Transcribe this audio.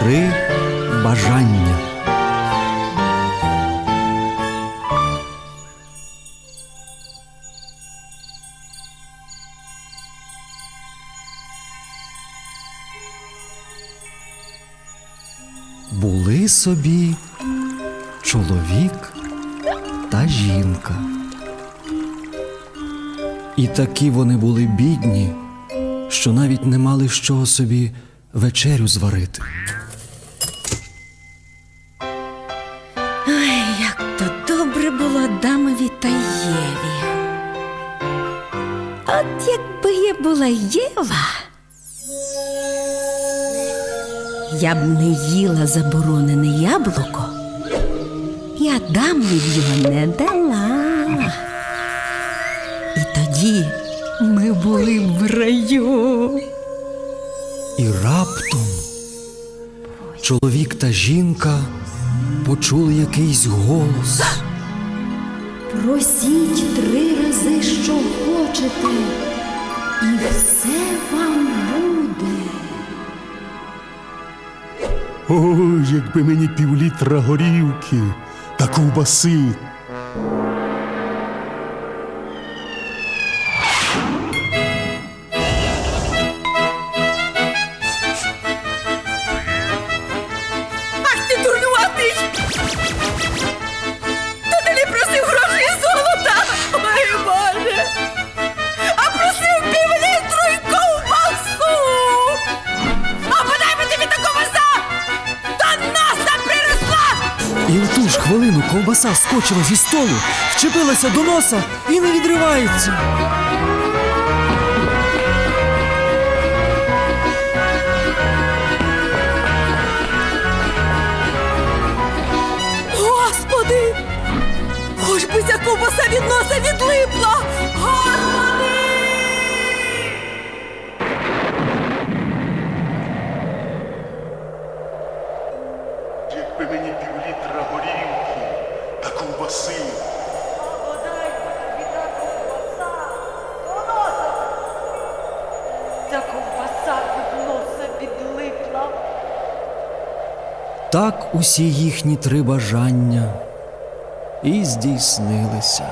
Три бажання. Були собі чоловік та жінка. І такі вони були бідні, що навіть не мали з чого собі вечерю зварити. Якби я була Єва, я б не їла заборонене яблуко, і Адамові б його не дала. І тоді ми були б в раю. І раптом чоловік та жінка почули якийсь голос. Просіть три рази, що хочете, і все вам буде. Ой, якби мені півлітра горілки та ковбаси. І в ту ж хвилину ковбаса скочила зі столу, вчепилася до носа і не відривається. Господи! Хоч би ця ковбаса від носа відлипла! Та ковбаси. Ця ковбаса від носа відлипла. Так усі їхні три бажання і здійснилися.